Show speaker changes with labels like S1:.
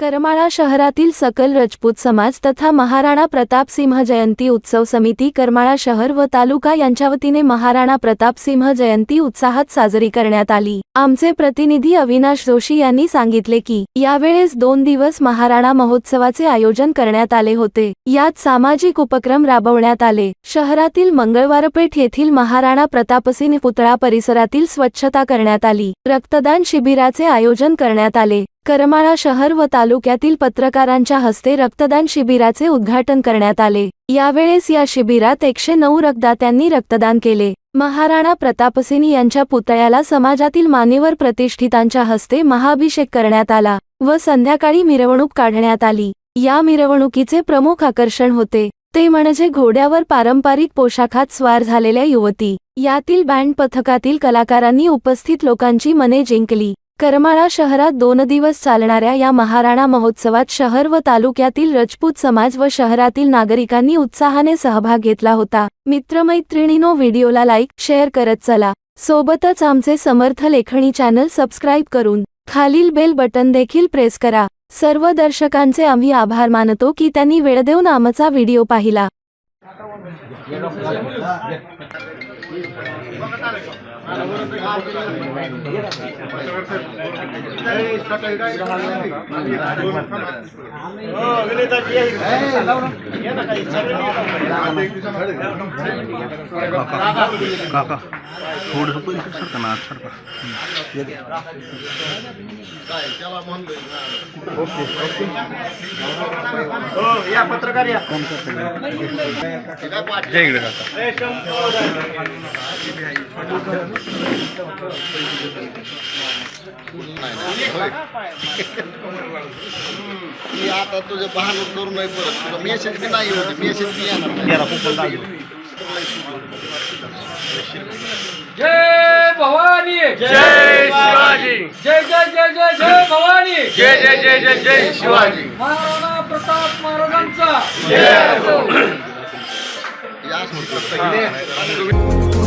S1: करमाळा शहरातील सकल रजपूत समाज तथा महाराणा प्रताप सिंह जयंती उत्सव समिती करमाळा शहर व तालुका यांच्या वतीने महाराणा प्रताप सिंह जयंती उत्साहात साजरी करण्यात आली. आमचे प्रतिनिधी अविनाश जोशी यांनी सांगितले की यावेळेस दोन दिवस महाराणा महोत्सवाचे आयोजन करण्यात आले होते. यात सामाजिक उपक्रम राबवण्यात आले. शहरातील मंगळवारपेठ येथील महाराणा प्रतापसिंह पुतळा परिसरातील स्वच्छता करण्यात आली. रक्तदान शिबिराचे आयोजन करण्यात आले. करमाळा शहर व तालुक्यातील पत्रकारांच्या हस्ते रक्तदान शिबिराचे उद्घाटन करण्यात आले. यावेळेस या शिबिरात एकशे नऊ रक्तदात्यांनी रक्तदान केले. महाराणा प्रतापसिंह यांच्या पुतळ्याला समाजातील मान्यवर प्रतिष्ठितांच्या हस्ते महाभिषेक करण्यात आला व संध्याकाळी मिरवणूक काढण्यात आली. या मिरवणुकीचे प्रमुख आकर्षण होते. ते म्हणजे घोड्यावर पारंपरिक पोशाखात स्वार झालेल्या युवती. यातील बँड पथकातील कलाकारांनी उपस्थित लोकांची मने जिंकली. करमाळा शहरात दोन दिवस चालणाऱ्या या महाराणा महोत्सवात शहर व तालुक्यातील रजपूत समाज व शहरातील नागरिकांनी उत्साहाने सहभाग घेतला होता. मित्रमैत्रिणीनो व्हिडिओला लाईक शेअर करत चला. सोबतच आमचे समर्थ लेखणी चॅनल सबस्क्राईब करून खालील बेल बटन देखील प्रेस करा. सर्व दर्शकांचे आम्ही आभार मानतो की त्यांनी वेळ देऊन आमचा व्हिडिओ पाहिला.
S2: काका थोडंसं पलीकडे सरका ना सरका ओके
S3: या पत्रकार या
S2: जय इकडे
S4: मी आता तुझे बहाणूर करू नाही परत तुला मेसेज बी नाही होते मेसेज बी येणार नाही.
S5: जय भवानी. जय शिवाजी. जय जय जय जय जय भवानी
S3: जय जय जय जय जय शिवाजी.
S5: महाराणा प्रताप महाराजांचा.
S4: या 不是随便的。